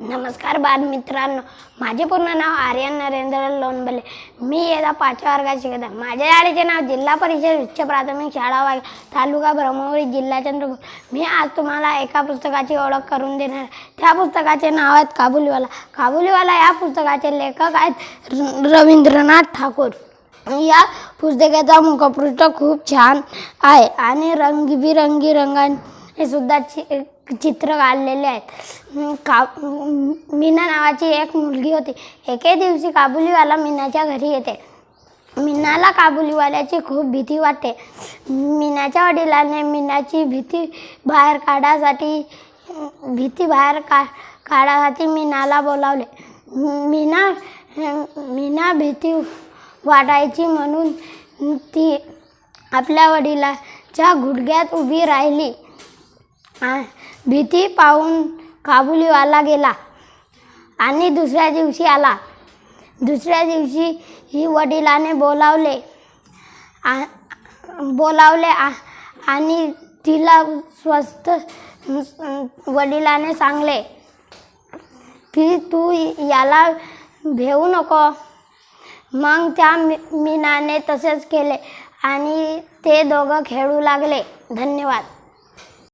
नमस्कार बालमित्रांनो माझे पूर्ण नाव आर्यन नरेंद्र लोणबले. मी येता पाचव्या वर्गात शिकत आहे. माझ्या शाळेचे नाव जिल्हा परिषद उच्च प्राथमिक शाळा वाघ तालुका ब्रह्मपुरी जिल्हा चंद्रपूर. मी आज तुम्हाला एका पुस्तकाची ओळख करून देणार. आहे. त्या पुस्तकाचे नाव आहेत काबुलीवाला. काबुलीवाला या पुस्तकाचे लेखक आहेत र- रवींद्रनाथ ठाकूर. या पुस्तकाचा मुखपृष्ठ खूप छान आहे आणि रंगीबिरंगी रंगांनी सुद्धा चित्र काढलेले आहेत. का मीना नावाची एक मुलगी होती. एके दिवशी काबुलीवाला मीनाच्या घरी येते. मीनाला काबुलीवाल्याची खूप भीती वाटते. मीनाच्या वडिलांनी मीनाची भीती बाहेर काढासाठी भीती बाहेर का काढासाठी मीनाला बोलावले. मीना मीना भीती वाटायची म्हणून ती आपल्या वडिलाच्या गुडघ्यात उभी राहिली. भीती पाहून काबुलीवाला गेला आणि दुसऱ्या दिवशी आला. दुसऱ्या दिवशी ही वडिलाने बोलावले आ- बोलावले आ- आणि तिला स्वस्त वडिलाने सांगले की तू याला भेऊ नको. मग त्या मी मीनाने तसेच केले आणि ते दोघं खेळू लागले. धन्यवाद.